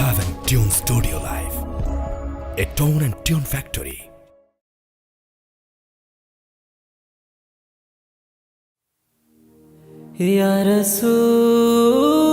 Haven Tune Studio life. a tone and tune factory. Ya Rasul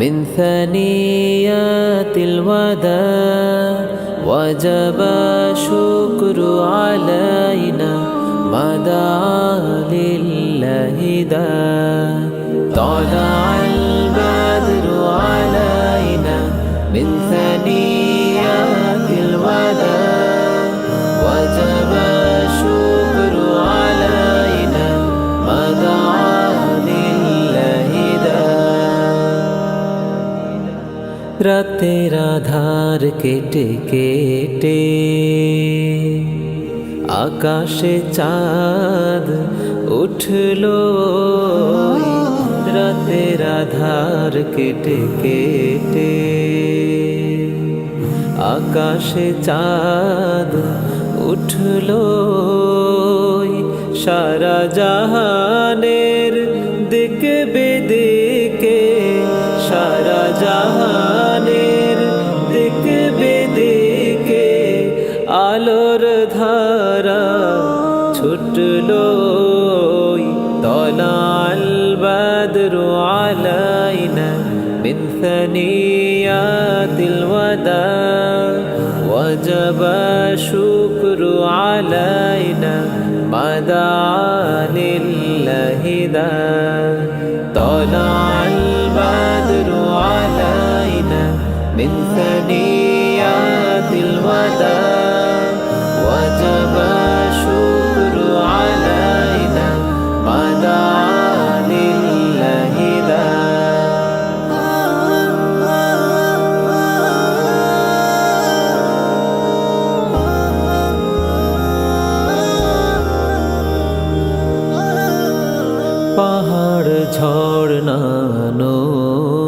من ثنيات الوداع وجب الشكر علينا ما دعا لله داع. طلع রাতের আধার কেটে কেটে, আকাশে চাঁদ উঠল। রাতের আধার কেটে কেটে, আকাশে চাঁদ উঠল। সারা জাহানের দিকে বেদিকে, সারা জাহানের আলোর ধারা ছুটল তলাল বাদরু আলাইনা من ثنيات الوداع وجب الشكر علينا ما دعا لله داع طلع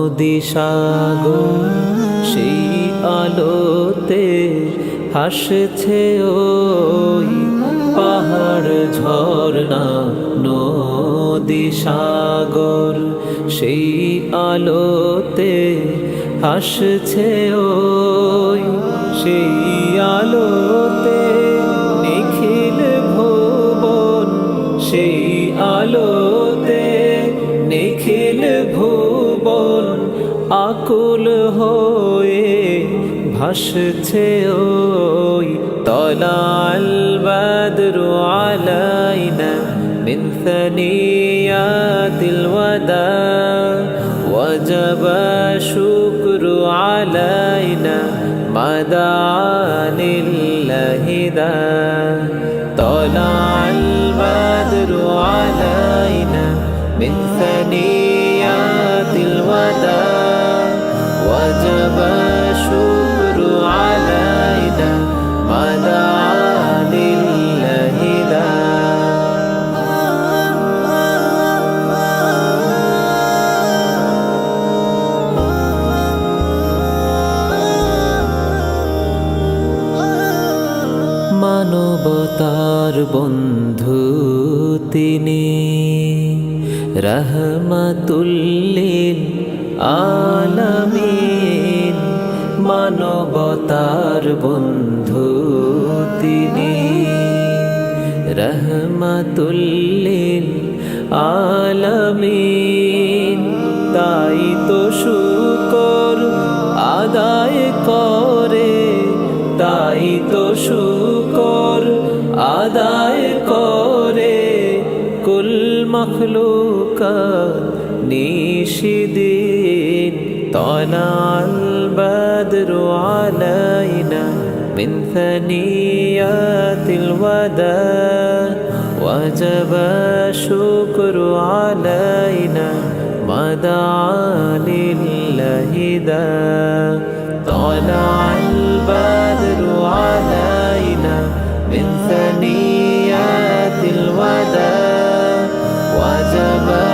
নদী সাগর, সেই আলোতে হাসছে ওই পাহাড় ঝর্ণা। নদী সাগর, সেই আলোতে হাসছে ওই সেই আলোতে ভাসছে ওই তলাল বাদরু আলাইনা من ثنيات الوداع وجب الشكر علينا ما دعا لله داع طلع বন্ধু তিনি রহমাতুল্লিল আলামিন, মানবতার বন্ধু তিনি রহমাতুল্লিল আলামিন। তাই তো শুকর আদায় করে, তাই তো শুকর আদায় করে কুল মখলুকাত নিশিদিন طلع البدر علينا من ثنيات الوداع وجب الشكر علينا ما دعا لله ذا طلع طلع البدر علينا من ثنيات الوداع وجب